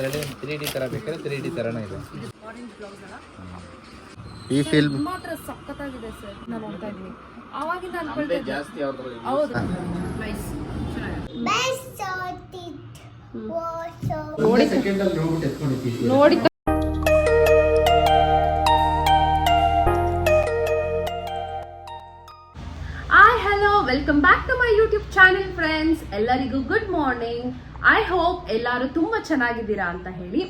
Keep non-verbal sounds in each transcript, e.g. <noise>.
ಇದರಲ್ಲಿ three D ಥರ ಬೇಕಾದ್ರೆ ತ್ರೀ ಡಿ ಥರನೂ ಇದೆ. ಅಲ್ಲ ಈ ಫಿಲ್ಮ್ ಮಾತ್ರ ಸಖತ್ತಾಗಿದೆ ಸರ್ ನಾನು ನೋಡ್ತಾ ಇದ್ದೀನಿ. ಅವಾಗಿಂದ ಅನ್ಕೊಳ್ತಾ ಇದ್ದೆ ಜಾಸ್ತಿ ಹೌದು. ನೈಸ್ ನೋಡಿ ನೋಡ್ಬಿಟ್ಟು ಎತ್ಕೊಂಡಿದ್ದೀವಿ ನೋಡಿ. Hi hello welcome back to YouTube channel friends ಎಲ್ಲರಿಗೂ ಗುಡ್ ಮಾರ್ನಿಂಗ್ ಐ ಹೋಪ್ ಎಲ್ಲರೂ ತುಂಬ ಚೆನ್ನಾಗಿದ್ದೀರಾ ಅಂತ ಹೇಳಿ.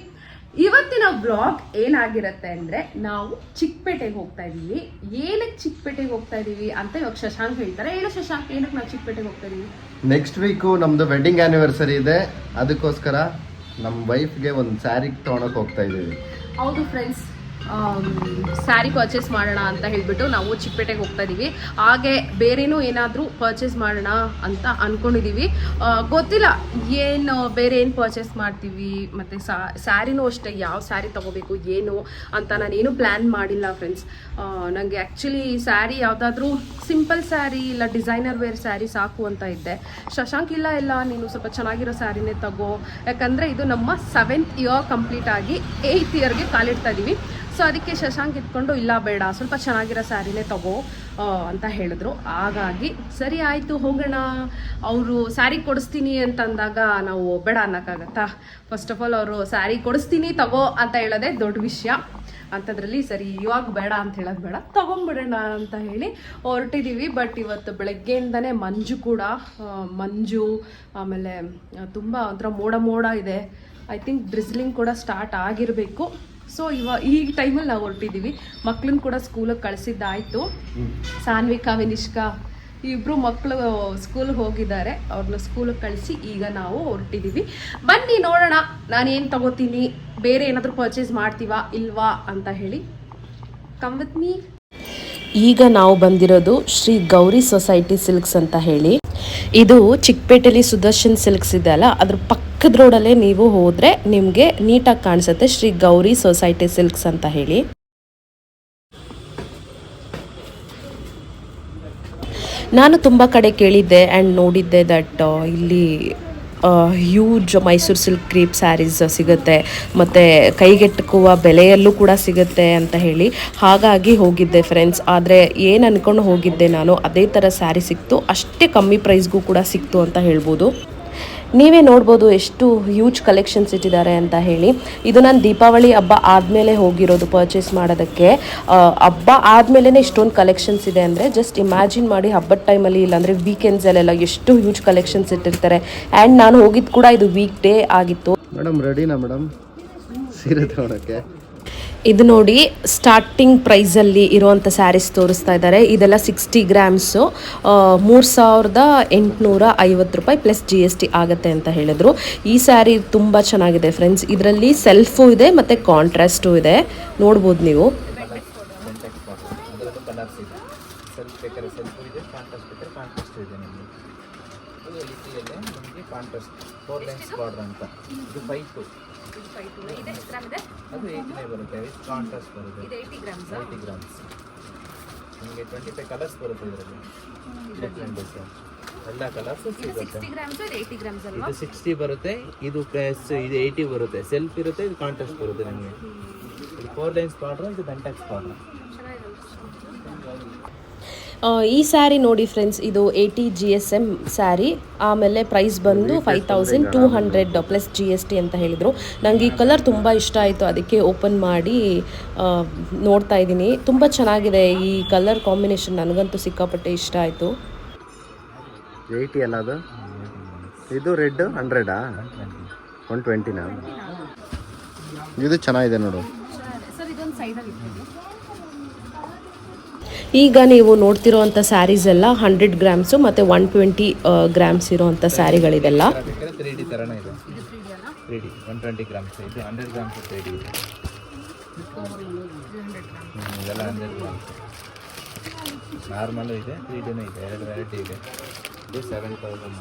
ಇವತ್ತಿನ ಬ್ಲಾಗ್ ಏನಾಗಿರುತ್ತೆ ಅಂದ್ರೆ ನಾವು ಚಿಕ್ಕಪೇಟೆಗೆ ಹೋಗ್ತಾ ಇದೀವಿ ಏನಕ್ಕೆ ಚಿಕ್ಕಪೇಟೆಗೆ ಹೋಗ್ತಾ ಇದೀವಿ ಅಂತ ಇವಾಗ ಶಶಾಂಕ್ ಹೇಳ್ತಾರೆ. ಏನು ಶಶಾಂಕ್ ಏನಕ್ಕೆ ನಾವು ಚಿಕ್ಕಪೇಟೆಗೆ ಹೋಗ್ತಾ ಇದೀವಿ ನೆಕ್ಸ್ಟ್ ವೀಕು ನಮ್ದು ವೆಡ್ಡಿಂಗ್ ಆನಿವರ್ಸರಿ ಇದೆ. ಅದಕ್ಕೋಸ್ಕರ ನಮ್ಮ ವೈಫ್ಗೆ ಒಂದು ಸ್ಯಾರಿ ತೊಗೊಳಕ್ ಹೋಗ್ತಾ ಇದ್ದೀವಿ. ಹೌದು ಫ್ರೆಂಡ್ಸ್ ಸ್ಯಾರಿ ಪರ್ಚೇಸ್ ಮಾಡೋಣ ಅಂತ ಹೇಳಿಬಿಟ್ಟು ನಾವು ಚಿಕ್ಕಪೇಟೆಗೆ ಹೋಗ್ತಾ ಇದ್ದೀವಿ ಹಾಗೆ ಬೇರೆನೂ ಏನಾದರೂ ಪರ್ಚೇಸ್ ಮಾಡೋಣ ಅಂತ ಅಂದ್ಕೊಂಡಿದ್ದೀವಿ ಗೊತ್ತಿಲ್ಲ ಏನು, ಬೇರೆ ಏನು ಪರ್ಚೇಸ್ ಮಾಡ್ತೀವಿ, ಮತ್ತು ಸ್ಯಾರಿನೂ ಅಷ್ಟೇ, ಯಾವ ಸ್ಯಾರಿ ತಗೋಬೇಕು, ಏನು ಅಂತ ನಾನೇನು ಪ್ಲ್ಯಾನ್ ಮಾಡಿಲ್ಲ ಫ್ರೆಂಡ್ಸ್ ನನಗೆ ಆ್ಯಕ್ಚುಲಿ ಸ್ಯಾರಿ ಯಾವುದಾದ್ರೂ ಸಿಂಪಲ್ ಸ್ಯಾರಿ ಇಲ್ಲ ಡಿಸೈನರ್ ವೇರ್ ಸ್ಯಾರಿ ಸಾಕು ಅಂತ ಇದ್ದೆ. ಶಶಾಂಕ್, ಇಲ್ಲ ಇಲ್ಲ, ನೀನು ಸ್ವಲ್ಪ ಚೆನ್ನಾಗಿರೋ ಸ್ಯಾರಿನೇ ತಗೋ. ಯಾಕಂದರೆ ಇದು ನಮ್ಮ ಸೆವೆಂತ್ ಇಯರ್ ಕಂಪ್ಲೀಟ್ ಆಗಿ ಏಯ್ತ್ ಇಯರ್ಗೆ ಕಾಲಿಡ್ತಾ ಇದ್ದೀವಿ ಸೊ ಅದಕ್ಕೆ ಶಶಾಂಕ್ ಇಟ್ಕೊಂಡು, ಇಲ್ಲ ಬೇಡ, ಸ್ವಲ್ಪ ಚೆನ್ನಾಗಿರೋ ಸ್ಯಾರಿನೇ ತಗೋ ಅಂತ ಹೇಳಿದ್ರು. ಹಾಗಾಗಿ, ಸರಿ ಆಯಿತು, ಹೋಗೋಣ. ಅವರು ಸ್ಯಾರಿ ಕೊಡಿಸ್ತೀನಿ ಅಂತಂದಾಗ ನಾವು ಬೇಡ ಅನ್ನೋಕ್ಕಾಗತ್ತಾ? ಫಸ್ಟ್ ಆಫ್ ಆಲ್ ಅವರು ಸ್ಯಾರಿ ಕೊಡಿಸ್ತೀನಿ, ತಗೋ ಅಂತ ಹೇಳೋದೇ ದೊಡ್ಡ ವಿಷಯ. ಅಂಥದ್ರಲ್ಲಿ, ಸರಿ, ಇವಾಗ ಬೇಡ ಅಂತ ಹೇಳೋದು ಬೇಡ ತೊಗೊಂಬಿಡೋಣ ಅಂತ ಹೇಳಿ ಹೊರಟಿದ್ದೀವಿ ಬಟ್ ಇವತ್ತು ಬೆಳಗ್ಗೆಯಿಂದನೇ ಮಂಜು ಕೂಡ ಮಂಜು, ಆಮೇಲೆ ತುಂಬ ಒಂಥರ ಮೋಡ ಮೋಡ ಇದೆ. ಐ ಥಿಂಕ್ ಡ್ರಿಸ್ಲಿಂಗ್ ಕೂಡ ಸ್ಟಾರ್ಟ್ ಆಗಿರಬೇಕು. ಸೊ ಇವ ಈ ಟೈಮಲ್ಲಿ ನಾವು ಹೊರಟಿದ್ದೀವಿ ಮಕ್ಳನ್ನ ಕೂಡ ಸ್ಕೂಲಿಗೆ ಕಳಿಸಿದ್ದಾಯಿತು. ಸಾನ್ವಿಕಾ, ವಿನಿಷ್ಕಾ ಇಬ್ಬರು ಮಕ್ಕಳು ಸ್ಕೂಲ್ಗೆ ಹೋಗಿದ್ದಾರೆ. ಅವ್ರನ್ನ ಸ್ಕೂಲಿಗೆ ಕಳಿಸಿ ಈಗ ನಾವು ಹೊರಟಿದ್ದೀವಿ ಬನ್ನಿ ನೋಡೋಣ. ನಾನೇನು ತಗೋತೀನಿ? ಬೇರೆ ಏನಾದರೂ ಪರ್ಚೇಸ್ ಮಾಡ್ತೀವಾ ಇಲ್ವಾ ಅಂತ ಹೇಳಿ. ಕಂಬತ್ನಿ ಈಗ ನಾವು ಬಂದಿರೋದು ಶ್ರೀ ಗೌರಿ ಸೊಸೈಟಿ ಸಿಲ್ಕ್ಸ್ ಅಂತ ಹೇಳಿ. ಇದು ಚಿಕ್ಕಪೇಟೆಯಲ್ಲಿ ಸುದರ್ಶನ್ ಸಿಲ್ಕ್ಸ್ ಇದೆ ಅಲ್ಲ? ಅದ್ರ ಪಕ್ಕದ ರೋಡಲ್ಲೇ ನೀವು ಹೋದರೆ ನಿಮಗೆ ನೀಟಾಗಿ ಕಾಣಿಸುತ್ತೆ ಶ್ರೀ ಗೌರಿ ಸೊಸೈಟಿ ಸಿಲ್ಕ್ಸ್ ಅಂತ ಹೇಳಿ. ನಾನು ತುಂಬ ಕಡೆ ಕೇಳಿದ್ದೆ ಆ್ಯಂಡ್ ನೋಡಿದ್ದೆ ದಟ್ ಇಲ್ಲಿ huge Mysore silk crepe sarees ಸಿಗುತ್ತೆ, ಮತ್ತು ಕೈಗೆಟಕುವ ಬೆಲೆಯಲ್ಲೂ ಕೂಡ ಸಿಗುತ್ತೆ ಅಂತ ಹೇಳಿ. ಹಾಗಾಗಿ ಹೋಗಿದ್ದೆ ಫ್ರೆಂಡ್ಸ್ ಆದರೆ ಏನು ಅಂದ್ಕೊಂಡು ಹೋಗಿದ್ದೆ ನಾನು, ಅದೇ ಥರ ಸ್ಯಾರಿ ಸಿಕ್ತು, ಅಷ್ಟೇ ಕಮ್ಮಿ ಪ್ರೈಸ್ಗೂ ಕೂಡ ಸಿಕ್ತು ಅಂತ ಹೇಳ್ಬೋದು. ನೀವೇ ನೋಡ್ಬೋದು ಎಷ್ಟು ಹ್ಯೂಜ್ ಕಲೆಕ್ಷನ್ಸ್ ಇಟ್ಟಿದ್ದಾರೆ ಅಂತ ಹೇಳಿ. ಇದು ನಾನು ದೀಪಾವಳಿ ಹಬ್ಬ ಆದಮೇಲೆ ಹೋಗಿರೋದು ಪರ್ಚೇಸ್ ಮಾಡೋದಕ್ಕೆ. ಹಬ್ಬ ಆದಮೇಲೆ ಇಷ್ಟೊಂದು ಕಲೆಕ್ಷನ್ಸ್ ಇದೆ ಅಂದರೆ ಜಸ್ಟ್ ಇಮ್ಯಾಜಿನ್ ಮಾಡಿ ಹಬ್ಬದ ಟೈಮಲ್ಲಿ ಇಲ್ಲಾಂದರೆ ವೀಕೆಂಡ್ಸಲ್ಲೆಲ್ಲ ಎಷ್ಟು ಹ್ಯೂಜ್ ಕಲೆಕ್ಷನ್ಸ್ ಇಟ್ಟಿರ್ತಾರೆ. ಆ್ಯಂಡ್ ನಾನು ಹೋಗಿದ್ದು ಕೂಡ ಇದು ವೀಕ್ ಡೇ ಆಗಿತ್ತು ಮೇಡಮ್ ರೆಡಿನಾ ಮೇಡಮ್ ಸೀರೆ ತೊಗೊಳಕ್ಕೆ. ಇದು ನೋಡಿ ಸ್ಟಾರ್ಟಿಂಗ್ ಪ್ರೈಸಲ್ಲಿ ಇರುವಂಥ ಸ್ಯಾರೀಸ್ ತೋರಿಸ್ತಾ ಇದ್ದಾರೆ. ಇದೆಲ್ಲ ಸಿಕ್ಸ್ಟಿ ಗ್ರಾಮ್ಸು ಮೂರು ಸಾವಿರದ ಎಂಟುನೂರ ಐವತ್ತು ರೂಪಾಯಿ ಪ್ಲಸ್ ಜಿ ಎಸ್ ಟಿ ಆಗುತ್ತೆ ಅಂತ ಹೇಳಿದ್ರು. ಈ ಸ್ಯಾರಿ ತುಂಬ ಚೆನ್ನಾಗಿದೆ ಫ್ರೆಂಡ್ಸ್ ಇದರಲ್ಲಿ ಸೆಲ್ಫು ಇದೆ ಮತ್ತು ಕಾಂಟ್ರಾಸ್ಟು ಇದೆ. ನೋಡ್ಬೋದು ನೀವು. ಕಾಂಟ್ರಾಸ್ಟ್ ಫೋರ್ ಲೈನ್ಸ್ ಬಾರ್ಡರ್ ಅಂತ. ಇದು ಅದು ಏಯ್ಟಿನೇ ಬರುತ್ತೆ ವಿತ್ ಕಾಂಟ್ರಾಸ್ಟ್ ಬರುತ್ತೆ? ಏಯ್ಟಿ ಗ್ರಾಮ್ಸ್ ನಿಮಗೆ ಟ್ವೆಂಟಿ ಫೈವ್ ಕಲರ್ಸ್ ಬರುತ್ತೆ ಇದರಲ್ಲಿ. ಡಿಫ್ರೆಂಟ್ ಡಿಫ್ರೆಂಟ್ ಎಲ್ಲ ಕಲರ್ಸ್ ಸಿಗುತ್ತೆ. ಇದು ಸಿಕ್ಸ್ಟಿ ಬರುತ್ತೆ ಇದು ಪ್ಲಸ್ ಇದು ಏಯ್ಟಿ ಬರುತ್ತೆ. ಸೆಲ್ಫ್ ಇರುತ್ತೆ ಇದು ಕಾಂಟ್ರಾಸ್ಟ್ ಬರುತ್ತೆ ನಿಮಗೆ. ಇದು ಫೋರ್ ಲೈನ್ಸ್ ಬಾರ್ಡ್ರ್ ಇದು ಬೆಂಟಾಕ್ಸ್ ಆ, ಈ ಸ್ಯಾರಿ ನೋಡಿ ಫ್ರೆಂಡ್ಸ್ ಇದು eighty G S M saree ಆಮೇಲೆ ಪ್ರೈಸ್ ಬಂದು five thousand two hundred plus G S T ಅಂತ ಹೇಳಿದರು. ನನಗೆ ಈ ಕಲರ್ ತುಂಬ ಇಷ್ಟ ಆಯಿತು ಅದಕ್ಕೆ ಓಪನ್ ಮಾಡಿ ನೋಡ್ತಾ ಇದ್ದೀನಿ. ತುಂಬ ಚೆನ್ನಾಗಿದೆ ಈ ಕಲರ್ ಕಾಂಬಿನೇಷನ್ ನನಗಂತೂ ಸಿಕ್ಕಾಪಟ್ಟೆ ಇಷ್ಟ ಆಯಿತು. ಏಯ್ಟಿ ಅಲ್ಲ ಅದು? ಇದು ರೆಡ್ ಹಂಡ್ರೆಡಾ ಒನ್ ಟ್ವೆಂಟಿನಾ ಇದು ಚೆನ್ನಾಗಿದೆ ನೋಡು. ಸರ್ ಇದೊಂದು ಸೈಡಲ್ಲಿ ಈಗ ನೀವು ನೋಡ್ತಿರೋವಂಥ ಸ್ಯಾರೀಸ್ ಎಲ್ಲ ಹಂಡ್ರೆಡ್ ಗ್ರಾಮ್ಸು ಮತ್ತು ಒನ್ ಟ್ವೆಂಟಿ ಗ್ರಾಮ್ಸ್ ಇರೋವಂಥ ಸ್ಯಾರಿಗಳಿದೆಲ್ಲ. ಇದೆ ತ್ರೀ ಡಿನೂ ಇದೆ ಎರಡು ಇದೆ ಇದು ಸೆವೆನ್ ತೌಸಂಡ್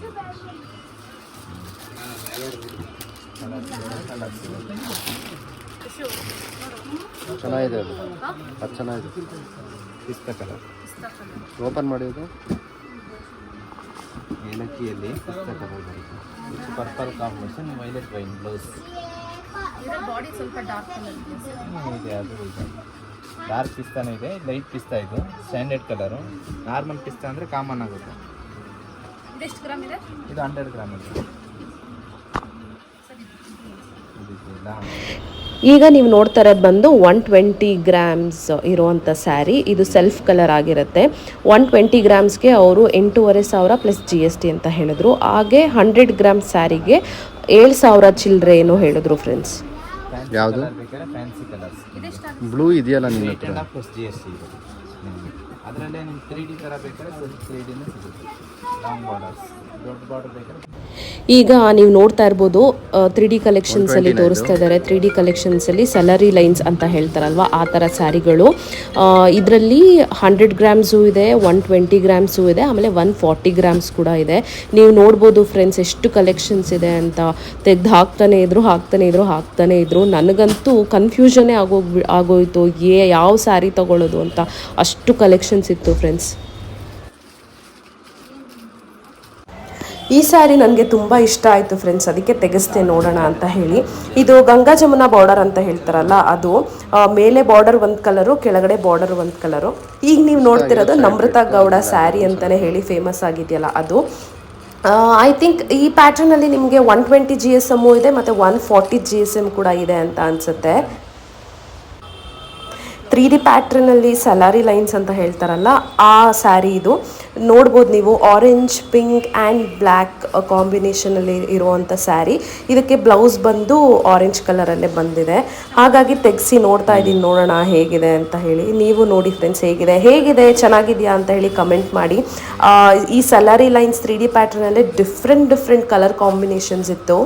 ಚೆನ್ನಾಗಿದೆ ಅದು. ಅದು ಚೆನ್ನಾಗಿದೆ. ಪಿಸ್ತಾ ಕಲರ್. ಓಪನ್ ಮಾಡಿದ್ದು? ಏಲಕ್ಕಿಯಲ್ಲಿ ಪಿಸ್ತಾ ಕಲರ್ ಬರುತ್ತೆ. Purple combination violet wine blouse body ಸ್ವಲ್ಪ ಡಾರ್ಕ್ ಕಲರ್ ಇದೆ. ಅದು ಇದೆ. ಡಾರ್ಕ್ ಪಿಸ್ತಾನೂ ಇದೆ ಲೈಟ್ ಪಿಸ್ತಾ ಇದು. ಸ್ಟ್ಯಾಂಡರ್ಡ್ ಕಲರು ನಾರ್ಮಲ್ ಪಿಸ್ತಾ ಅಂದರೆ ಕಾಮನ್ ಆಗುತ್ತೆ. ಗ್ರಾಮ್ ಇದೆ? ಇದು ಹಂಡ್ರೆಡ್ ಗ್ರಾಮ್ ಇದೆ. ಈಗ ನೀವು ನೋಡ್ತಾ ಇರೋದು ಬಂದು ಒನ್ ಟ್ವೆಂಟಿ ಗ್ರಾಮ್ಸ್ ಇರುವಂಥ ಸ್ಯಾರಿ ಇದು ಸೆಲ್ಫ್ ಕಲರ್ ಆಗಿರುತ್ತೆ. ಒನ್ ಟ್ವೆಂಟಿ ಗ್ರಾಮ್ಸ್ಗೆ ಅವರು ಎಂಟೂವರೆ ಸಾವಿರ ಪ್ಲಸ್ ಜಿ ಎಸ್ ಟಿ ಅಂತ ಹೇಳಿದ್ರು. ಹಾಗೆ ಹಂಡ್ರೆಡ್ ಗ್ರಾಮ್ ಸ್ಯಾರಿಗೆ ಏಳು ಸಾವಿರ ಚಿಲ್ಲರೆ ಏನೋ ಹೇಳಿದ್ರು ಫ್ರೆಂಡ್ಸ್ ಯಾವುದು? ಫ್ಯಾನ್ಸಿ ಕಲರ್ಸ್ ಬ್ಲೂ ಇದೆಯಲ್ಲ ನಿಮ್ಮ ಹತ್ರ? ಅದರಲ್ಲೇ ನಿಮ್ಗೆ ತ್ರೀ ಡಿ ಥರ ಬೇಕಾದ್ರೆ ತ್ರೀ ಡಿನೂ ಸಿಗುತ್ತೆ. ಲಾಂಗ್ ಬಾರ್ಡರ್ಸ್ ಈಗ ನೀವು ನೋಡ್ತಾ ಇರ್ಬೋದು ತ್ರೀ ಡಿ ಕಲೆಕ್ಷನ್ಸಲ್ಲಿ ತೋರಿಸ್ತಾ ಇದ್ದಾರೆ ತ್ರೀ ಡಿ ಕಲೆಕ್ಷನ್ಸಲ್ಲಿ ಸಲರಿ ಲೈನ್ಸ್ ಅಂತ ಹೇಳ್ತಾರಲ್ವಾ ಆ ಥರ ಸ್ಯಾರಿಗಳು. ಇದರಲ್ಲಿ ಹಂಡ್ರೆಡ್ ಗ್ರಾಮ್ಸು ಇದೆ ಒನ್ ಟ್ವೆಂಟಿ ಗ್ರಾಮ್ಸು ಇದೆ ಆಮೇಲೆ ಒನ್ ಫಾರ್ಟಿ ಗ್ರಾಮ್ಸ್ ಕೂಡ ಇದೆ. ನೀವು ನೋಡ್ಬೋದು ಫ್ರೆಂಡ್ಸ್ ಎಷ್ಟು ಕಲೆಕ್ಷನ್ಸ್ ಇದೆ ಅಂತ. ತೆಗ್ದು ಹಾಕ್ತಾನೆ ಇದ್ರು ಹಾಕ್ತಾನೆ ಇದ್ರು ಹಾಕ್ತಾನೆ ಇದ್ರು. ನನಗಂತೂ ಕನ್ಫ್ಯೂಷನೇ ಆಗೋಗ್ಬಿ ಆಗೋಯ್ತು. ಏ ಯಾವ ಸ್ಯಾರಿ ತಗೊಳ್ಳೋದು ಅಂತ. ಅಷ್ಟು ಕಲೆಕ್ಷನ್ಸ್ ಇತ್ತು ಫ್ರೆಂಡ್ಸ್ ಈ ಸ್ಯಾರಿ ನನಗೆ ತುಂಬ ಇಷ್ಟ ಆಯಿತು ಫ್ರೆಂಡ್ಸ್ ಅದಕ್ಕೆ ತೆಗೆಸ್ತೆ ನೋಡೋಣ ಅಂತ ಹೇಳಿ. ಇದು ಗಂಗಾ ಜಮುನಾ ಬಾರ್ಡರ್ ಅಂತ ಹೇಳ್ತಾರಲ್ಲ ಅದು ಮೇಲೆ ಬಾರ್ಡರ್ ಒಂದು ಕಲರು ಕೆಳಗಡೆ ಬಾರ್ಡರ್ ಒಂದು ಕಲರು ಈಗ ನೀವು ನೋಡ್ತಿರೋದು ನಮ್ರತಾ ಗೌಡ ಸ್ಯಾರಿ ಅಂತಲೇ ಹೇಳಿ ಫೇಮಸ್ ಆಗಿದೆಯಲ್ಲ ಅದು. ಐ ಥಿಂಕ್ ಈ ಪ್ಯಾಟ್ರನಲ್ಲಿ ನಿಮಗೆ one twenty G S M ಇದೆ ಮತ್ತು one forty G S M ಕೂಡ ಇದೆ ಅಂತ ಅನಿಸುತ್ತೆ. ತ್ರೀ ಡಿ ಪ್ಯಾಟ್ರನಲ್ಲಿ ಸಲಾರಿ ಲೈನ್ಸ್ ಅಂತ ಹೇಳ್ತಾರಲ್ಲ ಆ ಸ್ಯಾರಿ ಇದು. ನೋಡ್ಬೋದು ನೀವು ಆರೆಂಜ್ ಪಿಂಕ್ ಆ್ಯಂಡ್ ಬ್ಲ್ಯಾಕ್ ಕಾಂಬಿನೇಷನಲ್ಲಿ ಇರುವಂಥ ಸ್ಯಾರಿ ಇದಕ್ಕೆ ಬ್ಲೌಸ್ ಬಂದು ಆರೆಂಜ್ ಕಲರಲ್ಲೇ ಬಂದಿದೆ. ಹಾಗಾಗಿ ತೆಗೆಸಿ ನೋಡ್ತಾ ಇದ್ದೀನಿ ನೋಡೋಣ ಹೇಗಿದೆ ಅಂತ ಹೇಳಿ. ನೀವು ನೋಡಿ ಫ್ರೆಂಡ್ಸ್ ಹೇಗಿದೆ? ಹೇಗಿದೆ? ಚೆನ್ನಾಗಿದೆಯಾ ಅಂತ ಹೇಳಿ ಕಮೆಂಟ್ ಮಾಡಿ. ಈ ಸಲಾರಿ ಲೈನ್ಸ್ ತ್ರೀ ಡಿ ಪ್ಯಾಟ್ರನಲ್ಲೇ ಡಿಫ್ರೆಂಟ್ ಡಿಫ್ರೆಂಟ್ ಕಲರ್ ಕಾಂಬಿನೇಷನ್ಸ್ ಇತ್ತು.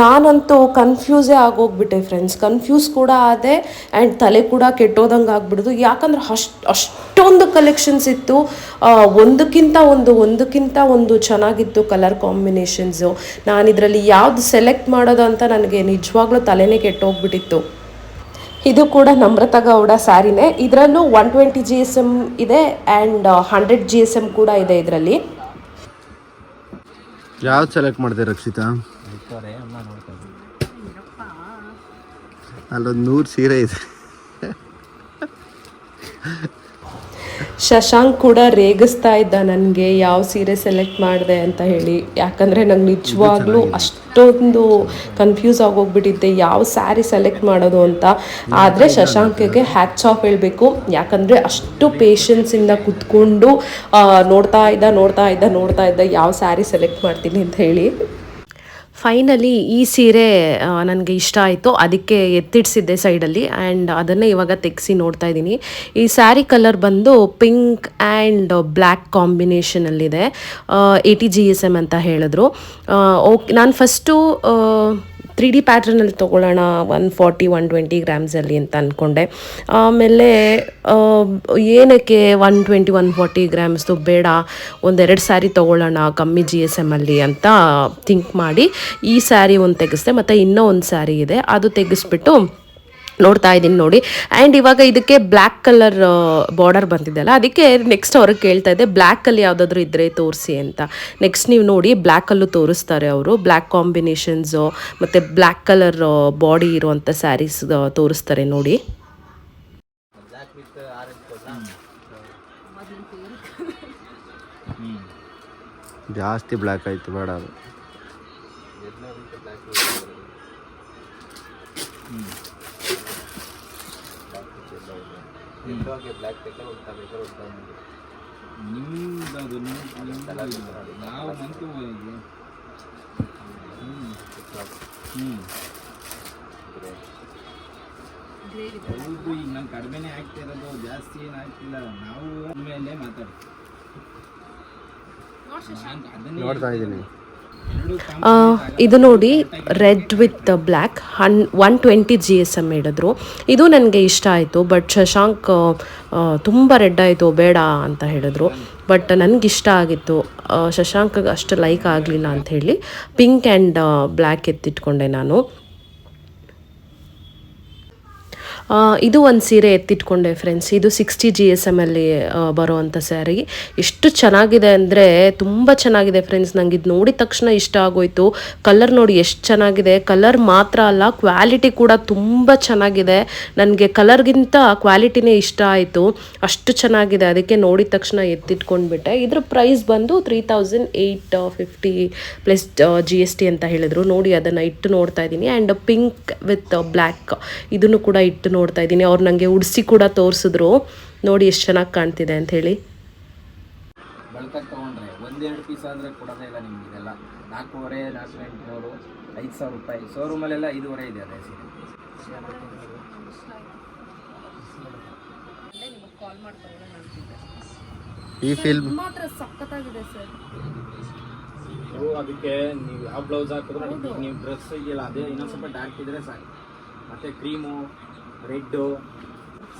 ನಾನಂತೂ ಕನ್ಫ್ಯೂಸೇ ಆಗೋಗ್ಬಿಟ್ಟೆ ಫ್ರೆಂಡ್ಸ್ ಕನ್ಫ್ಯೂಸ್ ಕೂಡ ಆದೆ ಆ್ಯಂಡ್ ತಲೆ ಕೂಡ ಕೆಟ್ಟೋದಂಗೆ ಆಗ್ಬಿಡ್ದು. ಯಾಕಂದ್ರೆ ಅಷ್ಟು ಅಷ್ಟೊಂದು ಕಲೆಕ್ಷನ್ಸ್ ಇತ್ತು. ಒಂದಕ್ಕಿಂತ ಒಂದು ಒಂದಕ್ಕಿಂತ ಒಂದು ಚೆನ್ನಾಗಿತ್ತು ಕಲರ್ ಕಾಂಬಿನೇಷನ್ಸು ನಾನು ಇದರಲ್ಲಿ ಯಾವ್ದು ಸೆಲೆಕ್ಟ್ ಮಾಡೋದು ಅಂತ ನನಗೆ ನಿಜವಾಗ್ಲೂ ತಲೆನೇ ಕೆಟ್ಟೋಗ್ಬಿಟ್ಟಿತ್ತು. ಇದು ಕೂಡ ನಮ್ರತಾ ಗೌಡ ಸ್ಯಾರಿನೇ ಇದರಲ್ಲೂ one twenty G S M and hundred hundred G S M ಕೂಡ ಇದೆ ಇದರಲ್ಲಿ. ಯಾವ್ದು ಸೆಲೆಕ್ಟ್ ಮಾಡಿದೆ ರಕ್ಷಿತಾ? ಅಲ್ಲೊಂದು ನೂರು ಸೀರೆ ಇದೆ. ಶಶಾಂಕ್ ಕೂಡ ರೇಗಿಸ್ತಾ ಇದ್ದ ನನಗೆ ಯಾವ ಸೀರೆ ಸೆಲೆಕ್ಟ್ ಮಾಡಿದೆ ಅಂತ ಹೇಳಿ. ಯಾಕಂದರೆ ನಂಗೆ ನಿಜವಾಗ್ಲೂ ಅಷ್ಟೊಂದು ಕನ್ಫ್ಯೂಸ್ ಆಗೋಗ್ಬಿಟ್ಟಿದ್ದೆ ಯಾವ ಸ್ಯಾರಿ ಸೆಲೆಕ್ಟ್ ಮಾಡೋದು ಅಂತ. ಆದರೆ ಶಶಾಂಕಿಗೆ ಹ್ಯಾಚ್ ಆಫ್ ಹೇಳಬೇಕು. ಯಾಕಂದರೆ ಅಷ್ಟು ಪೇಷನ್ಸಿಂದ ಕುತ್ಕೊಂಡು ನೋಡ್ತಾ ಇದ್ದ ನೋಡ್ತಾ ಇದ್ದ ನೋಡ್ತಾ ಇದ್ದ ಯಾವ ಸ್ಯಾರಿ ಸೆಲೆಕ್ಟ್ ಮಾಡ್ತೀನಿ ಅಂತ ಹೇಳಿ. ಫೈನಲಿ ಈ ಸೀರೆ ನನಗೆ ಇಷ್ಟ ಆಯಿತು. ಅದಕ್ಕೆ ಎತ್ತಿಡ್ಸಿದ್ದೆ ಸೈಡಲ್ಲಿ. ಆ್ಯಂಡ್ ಅದನ್ನೇ ಇವಾಗ ತೆಗೆಸಿ ನೋಡ್ತಾ ಇದ್ದೀನಿ. ಈ ಸ್ಯಾರಿ ಕಲರ್ ಬಂದು pink and black ಕಾಂಬಿನೇಷನಲ್ಲಿದೆ. A T G S M ಅಂತ ಹೇಳಿದ್ರು. ಓಕೆ, ನಾನು ಫಸ್ಟು ತ್ರೀ ಡಿ ಪ್ಯಾಟ್ರನಲ್ಲಿ ತೊಗೊಳ್ಳೋಣ ಒನ್ ಫಾರ್ಟಿ ಒನ್ ಟ್ವೆಂಟಿ ಗ್ರಾಮ್ಸಲ್ಲಿ ಅಂತ ಅಂದ್ಕೊಂಡೆ ಆಮೇಲೆ ಏನಕ್ಕೆ ಒನ್ ಟ್ವೆಂಟಿ ಒನ್ ಫಾರ್ಟಿ ಗ್ರಾಮ್ಸ್ದು ಬೇಡ, ಒಂದೆರಡು ಸ್ಯಾರಿ ತೊಗೊಳ್ಳೋಣ ಕಮ್ಮಿ ಜಿ ಎಸ್ ಎಮ್ಮಲ್ಲಿ ಅಂತ ಥಿಂಕ್ ಮಾಡಿ, ಈ ಸ್ಯಾರಿ ಒಂದು ತೆಗೆಸ್ದೆ, ಮತ್ತು ಇನ್ನೂ ಒಂದು ಸ್ಯಾರಿ ಇದೆ. ಅದು ತೆಗೆಸ್ಬಿಟ್ಟು ನೋಡ್ತಾ ಇದ್ದೀನಿ ನೋಡಿ. ಆ್ಯಂಡ್ ಇವಾಗ ಇದಕ್ಕೆ ಬ್ಲ್ಯಾಕ್ ಕಲರ್ ಬಾರ್ಡರ್ ಬಂದಿದ್ದಲ್ಲ ಅದಕ್ಕೆ ನೆಕ್ಸ್ಟ್ ಅವ್ರಿಗೆ ಕೇಳ್ತಾ ಇದ್ದೆ ಬ್ಲ್ಯಾಕಲ್ಲಿ ಯಾವುದಾದ್ರೂ ಇದ್ದರೆ ತೋರಿಸಿ ಅಂತ. ನೆಕ್ಸ್ಟ್ ನೀವು ನೋಡಿ ಬ್ಲ್ಯಾಕಲ್ಲೂ ತೋರಿಸ್ತಾರೆ ಅವರು. ಬ್ಲ್ಯಾಕ್ ಕಾಂಬಿನೇಷನ್ಸು ಮತ್ತು ಬ್ಲ್ಯಾಕ್ ಕಲರ್ ಬಾಡಿ ಇರುವಂಥ ಸ್ಯಾರೀಸ್ ತೋರಿಸ್ತಾರೆ ನೋಡಿ. ಜಾಸ್ತಿ ಬ್ಲ್ಯಾಕ್ ಆಯಿತು ಬೇಡ ಎಲ್ಲೋ ವಿತ್ ಬ್ಲ್ಯಾಕ್ ಹ್ಞೂ ಎಲ್ಲೋಗೆ ಬ್ಲ್ಯಾಕ್ ಬೇಕಾದ್ರೆ ಉಲ್ಟಾ ಬೇಕಾದ್ರೆ ಉಲ್ಟಾ ನಿಮ್ಮದು ನಾವು ಮಂತು ಹ್ಞೂ ಹ್ಞೂ ಹೌದು ಈಗ ನಾನು ಕಡಿಮೆನೇ ಆಗ್ತಾ ಇರೋದು ಜಾಸ್ತಿ ಏನು ಆಗ್ತಿಲ್ಲ. ನಾವು ಮೇಲೆ ಮಾತಾಡ್ತೀವಿ. ನೋಡ್ತಾ ಇದ್ದೀನಿ ಇದು ನೋಡಿ ರೆಡ್ ವಿತ್ ಬ್ಲ್ಯಾಕ್, ಹನ್, one twenty G S M ಹೇಳಿದ್ರು. ಇದು ನನಗೆ ಇಷ್ಟ ಆಯಿತು, ಬಟ್ ಶಶಾಂಕ್ ತುಂಬ ರೆಡ್ ಆಯಿತು, ಬೇಡ ಅಂತ ಹೇಳಿದ್ರು. ಬಟ್ ನನಗಿಷ್ಟ ಆಗಿತ್ತು ಶಶಾಂಕ್ ಅಷ್ಟು ಲೈಕ್ ಆಗಲಿಲ್ಲ ಅಂತ ಹೇಳಿ, ಪಿಂಕ್ ಆ್ಯಂಡ್ ಬ್ಲ್ಯಾಕ್ ಎತ್ತಿಟ್ಕೊಂಡೆ ನಾನು ಆ, ಇದು ಒಂದು ಸೀರೆ ಎತ್ತಿಟ್ಕೊಂಡೆ ಫ್ರೆಂಡ್ಸ್ ಇದು ಸಿಕ್ಸ್ಟಿ ಜಿ ಎಸ್ ಎಂ ಅಲ್ಲಿ ಬರುವಂಥ ಸ್ಯಾರಿ ಎಷ್ಟು ಚೆನ್ನಾಗಿದೆ ಅಂದರೆ ತುಂಬ ಚೆನ್ನಾಗಿದೆ ಫ್ರೆಂಡ್ಸ್ ನಂಗೆ ಇದು ನೋಡಿದ ತಕ್ಷಣ ಇಷ್ಟ ಆಗೋಯ್ತು. ಕಲರ್ ನೋಡಿ ಎಷ್ಟು ಚೆನ್ನಾಗಿದೆ. ಕಲರ್ ಮಾತ್ರ ಅಲ್ಲ ಕ್ವಾಲಿಟಿ ಕೂಡ ತುಂಬ ಚೆನ್ನಾಗಿದೆ. ನನಗೆ ಕಲರ್ಗಿಂತ ಕ್ವಾಲಿಟಿನೇ ಇಷ್ಟ ಆಯಿತು. ಅಷ್ಟು ಚೆನ್ನಾಗಿದೆ. ಅದಕ್ಕೆ ನೋಡಿದ ತಕ್ಷಣ ಎತ್ತಿಟ್ಕೊಂಡ್ಬಿಟ್ಟೆ. ಇದ್ರ ಪ್ರೈಸ್ ಬಂದು three thousand eight fifty plus G S T ಅಂತ ಹೇಳಿದ್ರು. ನೋಡಿ ಅದನ್ನು ಇಟ್ಟು ನೋಡ್ತಾ ಇದ್ದೀನಿ. ಆ್ಯಂಡ್ ಪಿಂಕ್ ವಿತ್ ಬ್ಲ್ಯಾಕ್ ಇದನ್ನು ಕೂಡ ಇಟ್ಟು ನೋಡ್ತಾ ಇದ್ದೀನಿ. ಅವ್ರು ನನಗೆ ಉಡಿಸಿ ಕೂಡ ತೋರಿಸಿದ್ರು. ನೋಡಿ ಎಷ್ಟು ಚೆನ್ನಾಗಿ ಕಾಣ್ತಿದೆ ಅಂತ ಹೇಳಿ. ತೊಗೊಂಡ್ರೆ ಒಂದೆರಡು ಪೀಸ್ ಆದರೆ ಕೊಡೋದೇ ಇಲ್ಲ ನಿಮ್ಗೆ ಇದೆಲ್ಲ. ನಾಲ್ಕೂವರೆ ನಾಲ್ಕು ಎಂಟುನೂರು ಐದು ಸಾವಿರ ರೂಪಾಯಿ. ಶೋರೂಮಲ್ಲೆಲ್ಲ ಐದೂವರೆ ಇದೆ ಅದೇ ಸೀರೆ ಈ ಫಿಲ್ಮ್ ಮಾತ್ರ ಸಖತ್ತಾಗಿದೆ ಸರ್ ಅದಕ್ಕೆ ನೀವು ಯಾವ ಬ್ಲೌಸ್ ಹಾಕಿದ್ರೆ ನೀವು ಡ್ರೆಸ್ ಇಲ್ಲ ಅದೇ ಇನ್ನೊಂದು ಸ್ವಲ್ಪ ಡಾರ್ಕ್ ಇದ್ರೆ ಸಾಕು. ಮತ್ತೆ ಕ್ರೀಮು ರೆಡ್ಡು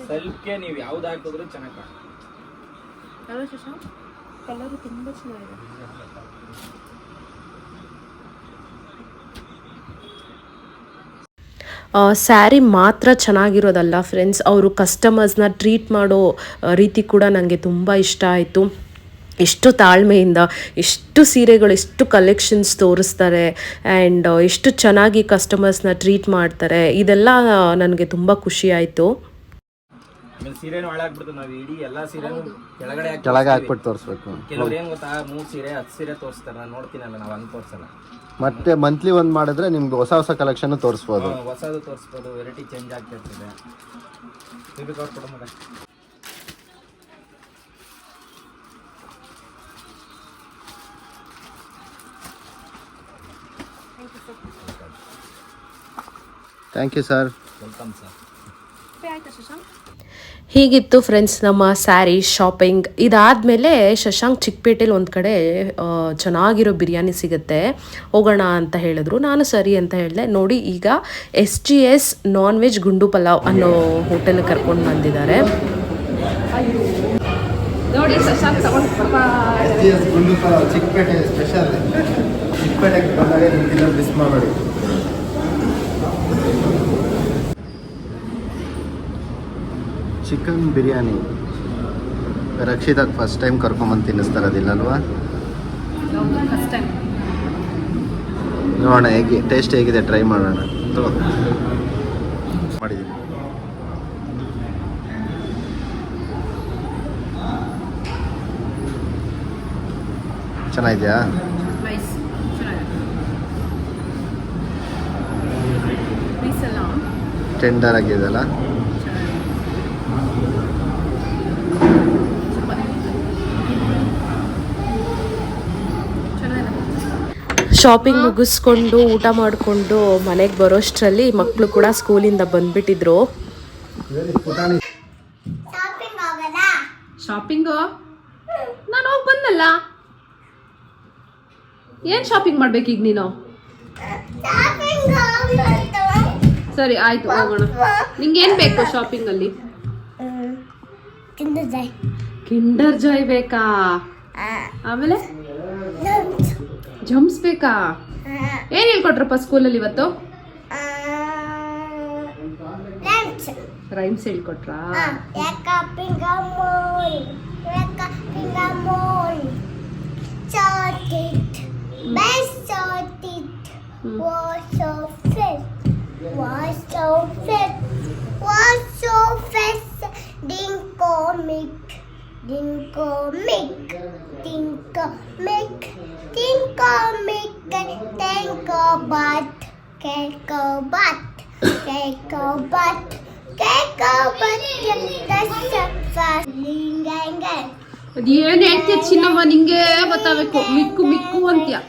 ಸ್ವಲ್ಪ ನೀವು ಯಾವ್ದು ಹಾಕಿದ್ರು ಚೆನ್ನಾಗಿ ಕಾಣುತ್ತೆ. ಶಶಾಂಕ್ ಕಲರು ತುಂಬ ಚೆನ್ನಾಗಿದೆ. ಸ್ಯಾರಿ ಮಾತ್ರ ಚೆನ್ನಾಗಿರೋದಲ್ಲ ಫ್ರೆಂಡ್ಸ್ ಅವರು ಕಸ್ಟಮರ್ಸ್ನ ಟ್ರೀಟ್ ಮಾಡೋ ರೀತಿ ಕೂಡ ನನಗೆ ತುಂಬ ಇಷ್ಟ ಆಯಿತು. ಎಷ್ಟು ತಾಳ್ಮೆಯಿಂದ ಎಷ್ಟು ಸೀರೆಗಳು ಎಷ್ಟು ಕಲೆಕ್ಷನ್ಸ್ ತೋರಿಸ್ತಾರೆ ಆ್ಯಂಡ್ ಎಷ್ಟು ಚೆನ್ನಾಗಿ ಕಸ್ಟಮರ್ಸ್ನ ಟ್ರೀಟ್ ಮಾಡ್ತಾರೆ ಇದೆಲ್ಲ ನನಗೆ ತುಂಬ ಖುಷಿ ಆಯಿತು. ಆಮೇಲೆ ಸೀರೆನೂ ಹಾಳಾಗ್ಬಿಡ್ತು ನಾವು ಇಡೀ ಎಲ್ಲಾ ಸೀರೆನೂ ಕೆಳಗಡೆ ಹಾಕಿ ಕೆಳಗೆ ತೋರಿಸ್ತೀವಿ. ಹಾಕ್ಬಿಟ್ಟು ತೋರಿಸ್ಬೇಕು. ಕೆಲವ್ರು ಏನ್ ಗೊತ್ತಾ ಮೂರ್ ಸೀರೆ ಹತ್ತು ಸೀರೆ ತೋರಿಸ್ತಾರೆ ನಾನು ನೋಡ್ತೀನಲ್ಲ ನಾವು ಹಂಗೆ ತೋರಿಸಲ್ಲ ಮತ್ತೆ ಮಂತ್ಲಿ ಒಂದು ಮಾಡಿದ್ರೆ ನಿಮ್ಗೆ ಹೊಸ ಹೊಸ ಕಲೆಕ್ಷನ್ ತೋರಿಸ್ಬೋದು. ಹೊಸದು ತೋರಿಸ್ಬೋದು variety change ಆಗ್ತಿರ್ತದೆ. Thank you sir welcome sir ಹೀಗಿತ್ತು ಫ್ರೆಂಡ್ಸ್ ನಮ್ಮ ಸ್ಯಾರಿ ಶಾಪಿಂಗ್ ಇದಾದಮೇಲೆ ಶಶಾಂಕ್ ಚಿಕ್ಕಪೇಟೆಲಿ ಒಂದು ಕಡೆ ಚೆನ್ನಾಗಿರೋ ಬಿರಿಯಾನಿ ಸಿಗುತ್ತೆ. ಹೋಗೋಣ ಅಂತ ಹೇಳಿದ್ರು. ನಾನು ಸರಿ ಅಂತ ಹೇಳಿದೆ. ನೋಡಿ ಈಗ S G S non veg ಗುಂಡು ಪಲಾವ್ ಅನ್ನೋ ಹೋಟೆಲ್ ಕರ್ಕೊಂಡು ಬಂದಿದ್ದಾರೆ. ನೋಡಿ ಶಶಾಂಕ್ ತಗೊಂಡು ಚಿಕ್ಕಪೇಟೆ ಸ್ಪೆಷಲ್ ಚಿಕ್ಕಪೇಟೆಗೆ ಬಂದಾಗ ನಿಮ್ಗೆ ಮಿಸ್ ಮಾಡಬೇಡಿ. Chicken biryani. Rakshita first time ಕರ್ಕೊಂಬಂದು ತಿನ್ನಿಸ್ತಾರೆ ಅದಿಲ್ಲಲ್ವಾ ನೋಡೋಣ ಹೇಗೆ ಟೇಸ್ಟ್ ಹೇಗಿದೆ ಟ್ರೈ ಮಾಡೋಣ. ಮಾಡಿದ್ದೀನಿ. ಚೆನ್ನಾಗಿದೆಯಾ? ಟೆಂಡರ್ ಆಗಿದೆ ಅಲ್ಲ? ಎಲ್ಲ ಟೆಂಡರ್ ಆಗಿದೆಯಲ್ಲ? ಶಾಪಿಂಗ್ ಮುಗಿಸ್ಕೊಂಡು ಊಟ ಮಾಡಿಕೊಂಡು ಮನೆಗೆ ಬರೋಷ್ಟರಲ್ಲಿ ಮಕ್ಕಳು ಕೂಡ ಸ್ಕೂಲಿಂದ ಬಂದ್ಬಿಟ್ಟಿದ್ರು. ಶಾಪಿಂಗು ನಾನು ಹೋಗಿ ಬಂದಲ್ಲ. ಏನು ಶಾಪಿಂಗ್ ಮಾಡ್ಬೇಕೀಗ ನೀನು? ಸರಿ ಆಯ್ತು ಹೋಗೋಣ. ನಿಂಗೆ ಏನು ಬೇಕು ಶಾಪಿಂಗ್ ಅಲ್ಲಿ? ಕಿಂಡರ್ ಜಾಯ್ ಬೇಕಾ? ಆಮೇಲೆ? ಜಂಪ್ಸ್ ಬೇಕಾ? ಏನ್ ಹೇಳ್ಕೊಟ್ರಪ್ಪ ಸ್ಕೂಲಲ್ಲಿ ಇವತ್ತು? ರೈಮ್ಸ್. ಹೇಳ್ಕೊಟ್ರಾ? Best shot it was so fit, Tinko Mick, Tinko Mick, Tinko Mick, Tinko Bat, Tinko Bat, Tinko Bat, Tinko Bat, ये नेट अच्छी ना बनेंगे बता मेरे को मिक्कू मिक्कू अंतिया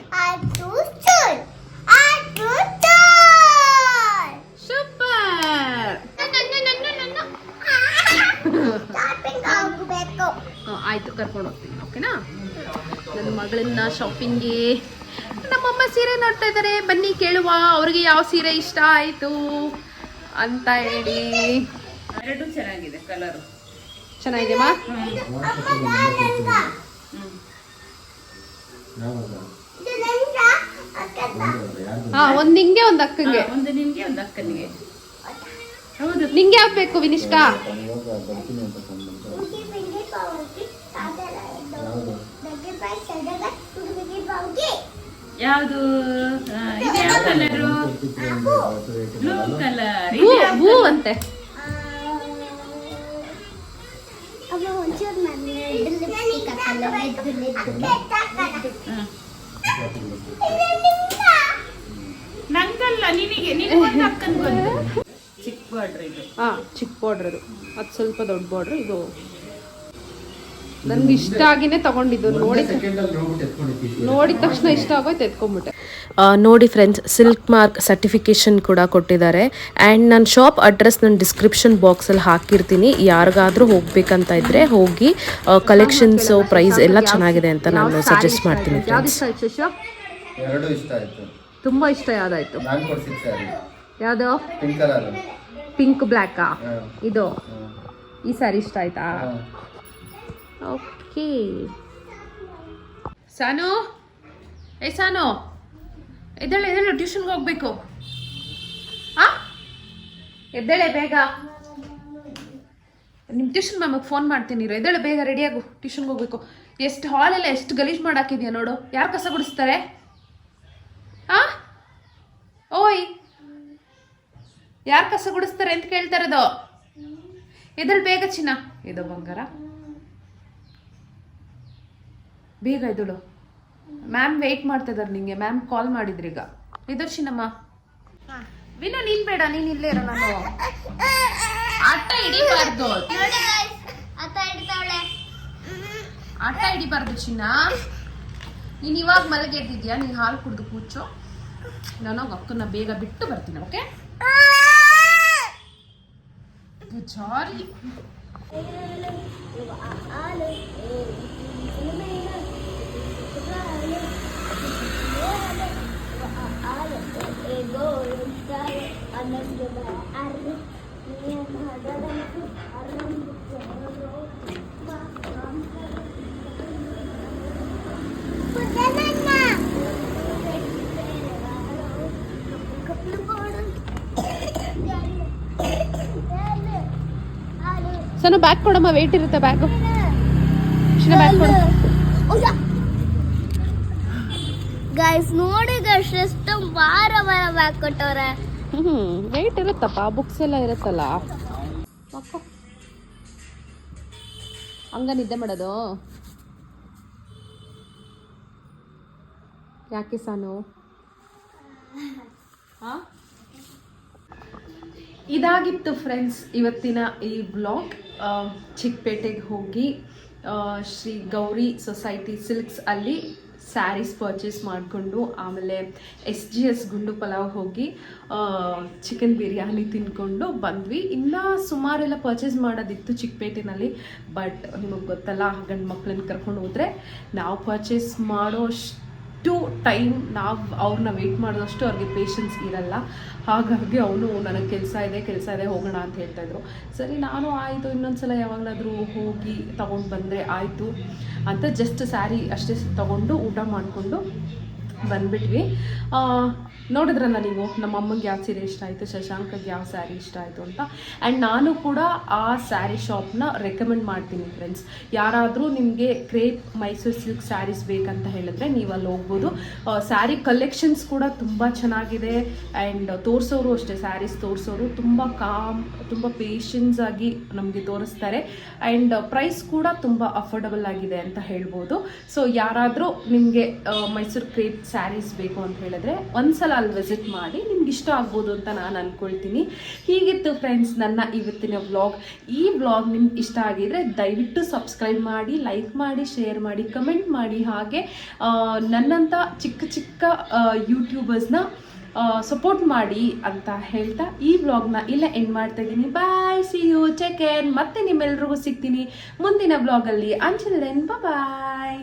ಆಯ್ತು ಕರ್ಕೊಂಡು ಹೋಗ್ತೀನಿ ಓಕೆನಾ? ನನ್ನ ಮಗಳನ್ನ ಶಾಪಿಂಗ್ಗೆ ನಮ್ಮಮ್ಮ ಸೀರೆ ನೋಡ್ತಾ ಇದ್ದಾರೆ. ಬನ್ನಿ ಕೇಳುವ ಅವ್ರಿಗೆ ಯಾವ ಸೀರೆ ಇಷ್ಟ ಆಯ್ತು ಅಂತ ಹೇಳಿ. ಎರಡು ಚೆನ್ನಾಗಿದೆ ಕಲರು ನಂಗ ಅಕ್ಕದ ಹಾ ಒಂದ್ ನಿಂಗೆ ಒಂದ್ ಅಕ್ಕಂಗೆ. ಒಂದು ನಿನ್ಗೆ ಒಂದು ಅಕ್ಕನಿಗೆ. ಹೌದು ನಿಂಗೆ ಯಾವ್ದು ಬೇಕು ವಿನಿಷ್ಕಾ? ಯಾವುದು? ಇದು ಯಾವ ಕಲರು ಬ್ಲೂ ಕಲರ್ ಹೂ. ಅಂತೆ. ನಂಗಲ್ಲ ನಿನಗೆ ನಿನಗೊಂದು ಚಿಕ್ಕ ಬಾರ್ಡ್ರ್ ಇದು. ಹಾ. ಚಿಕ್ಕ ಬಾರ್ಡ್ರ್ ಅದು. ಅದು ಸ್ವಲ್ಪ ದೊಡ್ಡ ಬಾರ್ಡ್ರ್ ಇದು ನನ್ಗೆ ಇಷ್ಟ ಆಗಿನೇ ತಗೊಂಡಿದ್ದು. ನೋಡಿ ನೋಡಿದ ತಕ್ಷಣ ಇಷ್ಟ ಆಗೋಯ್ತು ಎತ್ಕೊಂಡ್ಬಿಟ್ಟೆ ನೋಡಿ ಫ್ರೆಂಡ್ಸ್ ಸಿಲ್ಕ್ ಮಾರ್ಕ್ ಸರ್ಟಿಫಿಕೇಶನ್ ಕೂಡ ಕೊಟ್ಟಿದ್ದಾರೆ. ಆ್ಯಂಡ್ ನನ್ನ ಶಾಪ್ ಅಡ್ರೆಸ್ ನಾನು ಡಿಸ್ಕ್ರಿಪ್ಷನ್ ಬಾಕ್ಸಲ್ಲಿ ಹಾಕಿರ್ತೀನಿ. ಯಾರಿಗಾದರೂ ಹೋಗ್ಬೇಕಂತ ಇದ್ದರೆ ಹೋಗಿ ಕಲೆಕ್ಷನ್ಸು ಪ್ರೈಸ್ ಎಲ್ಲ ಚೆನ್ನಾಗಿದೆ ಅಂತ ನಾನು ಸಜೆಸ್ಟ್ ಮಾಡ್ತೀನಿ ತುಂಬ ಫ್ರೆಂಡ್ಸ್ ಇಷ್ಟ ಆಯ್ತು ಇಷ್ಟ ಆಯ್ತು. ತುಂಬಾ ಇಷ್ಟ ಯಾವ್ದಾಯ್ತು? ಯಾವ್ದು? ಪಿಂಕ್ ಕಲರ್ ಪಿಂಕ್ ಬ್ಲ್ಯಾಕಾ ಇದು? ಈ ಸ್ಯಾರಿ ಇಷ್ಟ ಆಯ್ತಾ? ಓಕೆ ಸಾನು? ಏ ಸಾನು. ಎದ್ದೇಳೆ, ಎದ್ದೇಳು ಟ್ಯೂಷನ್ಗೆ ಹೋಗ್ಬೇಕು. ಆ? ಎದ್ದೇಳೆ ಬೇಗ. ನಿಮ್ಮ ಟ್ಯೂಷನ್ ಮ್ಯಾಮಗೆ ಫೋನ್ ಮಾಡ್ತೀನಿ ಎದ್ದೇಳೆ ಬೇಗ ರೆಡಿಯಾಗು ಟ್ಯೂಷನ್ಗೆ ಹೋಗ್ಬೇಕು. ಎಷ್ಟು ಹಾಲೆಲ್ಲ ಎಷ್ಟು ಗಲೀಜು ಮಾಡಾಕಿದ್ಯಾ ನೋಡು. ಯಾರು ಕಸ ಗುಡಿಸ್ತಾರೆ? ಆ? ಓಯ್. ಯಾರು ಕಸ ಗುಡಿಸ್ತಾರೆ ಅಂತ ಕೇಳ್ತಾ ಇರೋದು? ಬೇಗ ಚಿನ್ನ. ಇದು ಬಂಗಾರ. ಬೇಗ ಇದಳು ಮ್ಯಾಮ್ ವೆಯ್ಟ್ ಮಾಡ್ತಾ ಇದಾರೆ ನಿಂಗೆ. ಮ್ಯಾಮ್ ಕಾಲ್ ಮಾಡಿದ್ರಿ ಈಗ. ವಿದರ್ಶಿನಮ್ಮ ವಿನು ನೀನ್ ಬೇಡ ನೀನ್ ಇಲ್ಲೇ ಇರೋ ನಾನು ಆಟ ಹಿಡಿಬಾರ್ದು. ಆಟ ಹಿಡಿಬಾರ್ದು ಚಿನ್ನ. ನೀನ್ ಇವಾಗ ಮಲಗೆದ್ದಿದ್ಯಾ ನೀನ್ ಹಾಲು ಕುಡ್ದು ಕೂಚು. ನಾನು ಅಕ್ಕನ ಬೇಗ ಬಿಟ್ಟು ಬರ್ತೀನಿ ಓಕೆ ಸಾರಿ <laughs> ಸಣ್ಣ ಬ್ಯಾಗ್ ಕೊಡಮ್ಮ ವೆಯ್ಟ್ ಇರುತ್ತೆ ಬ್ಯಾಗು ಚಿನ್ನ ಬ್ಯಾಗ್ ಕೊಡು ಗೈಸ್ ನೋಡಿ ಗೈಸ್ ಎಷ್ಟು ವಾರ ವಾರ ಬ್ಯಾಗ್ ಕೊಟ್ಟವ್ರೆ. ಹ್ಮ್ ರೇಟ್ ಇರುತ್ತಪ್ಪ ಬುಕ್ಸ್ ಎಲ್ಲ ಇರುತ್ತಲ್ಲ. ಹಂಗ ನಿದ್ದೆ ಮಾಡೋದು? ಯಾಕೆ ಸಾನು? ಇದಾಗಿತ್ತು ಫ್ರೆಂಡ್ಸ್ ಇವತ್ತಿನ ಈ ಬ್ಲಾಗ್ ಚಿಕ್ಕಪೇಟೆಗೆ ಹೋಗಿ ಶ್ರೀ ಗೌರಿ ಸೊಸೈಟಿ ಸಿಲ್ಕ್ಸ್ ಅಲ್ಲಿ ಸ್ಯಾರೀಸ್ ಪರ್ಚೇಸ್ ಮಾಡಿಕೊಂಡು ಆಮೇಲೆ ಎಸ್ ಜಿ ಎಸ್ ಗುಂಡು ಪಲಾವ್ ಹೋಗಿ ಚಿಕನ್ ಬಿರಿಯಾನಿ ತಿನ್ಕೊಂಡು ಬಂದ್ವಿ. ಇನ್ನೂ ಸುಮಾರೆಲ್ಲ ಪರ್ಚೇಸ್ ಮಾಡೋದಿತ್ತು ಚಿಕ್ಕಪೇಟೆನಲ್ಲಿ ಬಟ್ ನಿಮಗೆ ಗೊತ್ತಲ್ಲ ಗಂಡು ಮಕ್ಕಳನ್ನ ಕರ್ಕೊಂಡು ಹೋದರೆ ನಾವು ಪರ್ಚೇಸ್ ಮಾಡೋಷ್ಟು ಟೈಮ್ ನಾವು ಅವ್ರನ್ನ ವೆಯ್ಟ್ ಮಾಡಿದಷ್ಟು ಅವ್ರಿಗೆ ಪೇಷನ್ಸ್ ಇರಲ್ಲ. ಹಾಗಾಗಿ ಅವನು ನನಗೆ ಕೆಲಸ ಇದೆ ಕೆಲಸ ಇದೆ, ಹೋಗೋಣ ಅಂತ ಹೇಳ್ತಾಯಿದ್ರು ಸರಿ, ನಾನು ಆಯಿತು, ಇನ್ನೊಂದ್ಸಲ ಯಾವಾಗಲಾದರೂ ಹೋಗಿ ತಗೊಂಡು ಬಂದರೆ ಆಯಿತು ಅಂತ ಜಸ್ಟ್ ಸ್ಯಾರಿ ಅಷ್ಟೇ ತಗೊಂಡು ಊಟ ಮಾಡಿಕೊಂಡು ಬಂದ್ಬಿಟ್ವಿ. ನೋಡಿದ್ರಲ್ಲ ನೀವು, ನಮ್ಮ ಅಮ್ಮಂಗೆ ಯಾವ ಸೀರೆ ಇಷ್ಟ ಆಯಿತು, ಶಶಾಂಕಗೆ ಯಾವ ಸ್ಯಾರಿ ಇಷ್ಟ ಆಯಿತು ಅಂತ. ಆ್ಯಂಡ್ ನಾನು ಕೂಡ ಆ ಸ್ಯಾರಿ ಶಾಪ್ನ ರೆಕಮೆಂಡ್ ಮಾಡ್ತೀನಿ ಫ್ರೆಂಡ್ಸ್ ಯಾರಾದರೂ ನಿಮಗೆ ಕ್ರೇಪ್ ಮೈಸೂರು ಸಿಲ್ಕ್ ಸ್ಯಾರೀಸ್ ಬೇಕಂತ ಹೇಳಿದ್ರೆ ನೀವು ಅಲ್ಲಿ ಹೋಗ್ಬೋದು ಸ್ಯಾರಿ ಕಲೆಕ್ಷನ್ಸ್ ಕೂಡ ತುಂಬ ಚೆನ್ನಾಗಿದೆ. ಆ್ಯಂಡ್ ತೋರಿಸೋರು ಅಷ್ಟೇ ಸ್ಯಾರೀಸ್ ತೋರಿಸೋರು ತುಂಬ ಕಾಮ್ ತುಂಬ ಪೇಷನ್ಸ್ ಆಗಿ ನಮಗೆ ತೋರಿಸ್ತಾರೆ. ಆ್ಯಂಡ್ ಪ್ರೈಸ್ ಕೂಡ ತುಂಬ ಅಫೋರ್ಡಬಲ್ ಆಗಿದೆ ಅಂತ ಹೇಳ್ಬೋದು. ಸೊ ಯಾರಾದರೂ ನಿಮಗೆ ಮೈಸೂರು ಕ್ರೇಪ್ ಸ್ಯಾರೀಸ್ ಬೇಕು ಅಂತ ಹೇಳಿದ್ರೆ ಒಂದ್ಸಲ ಅಲ್ಲಿ ವಿಸಿಟ್ ಮಾಡಿ ನಿಮ್ಗೆ ಇಷ್ಟ ಆಗ್ಬೋದು ಅಂತ ನಾನು ಅಂದ್ಕೊಳ್ತೀನಿ ಹೀಗಿತ್ತು ಫ್ರೆಂಡ್ಸ್ ನನ್ನ ಇವತ್ತಿನ ವ್ಲಾಗ್ ಈ ವ್ಲಾಗ್ ನಿಮ್ಗೆ ಇಷ್ಟ ಆಗಿದ್ರೆ ದಯವಿಟ್ಟು ಸಬ್ಸ್ಕ್ರೈಬ್ ಮಾಡಿ ಲೈಕ್ ಮಾಡಿ ಶೇರ್ ಮಾಡಿ ಕಮೆಂಟ್ ಮಾಡಿ. ಹಾಗೆ ನನ್ನಂಥ ಚಿಕ್ಕ ಚಿಕ್ಕ ಯೂಟ್ಯೂಬರ್ಸ್ನ ಸಪೋರ್ಟ್ ಮಾಡಿ ಅಂತ ಹೇಳ್ತಾ ಈ ವ್ಲಾಗ್ನ ಇಲ್ಲ ಎಂಡ್ ಮಾಡ್ತಾ ಇದ್ದೀನಿ. ಬಾಯ್ ಸಿ ಯು ಚೆಕ್ ಮತ್ತೆ ನಿಮ್ಮೆಲ್ರಿಗೂ ಸಿಗ್ತೀನಿ ಮುಂದಿನ ವ್ಲಾಗಲ್ಲಿ ಅಂಚಲ್ ದೆನ್ ಬಾಯ್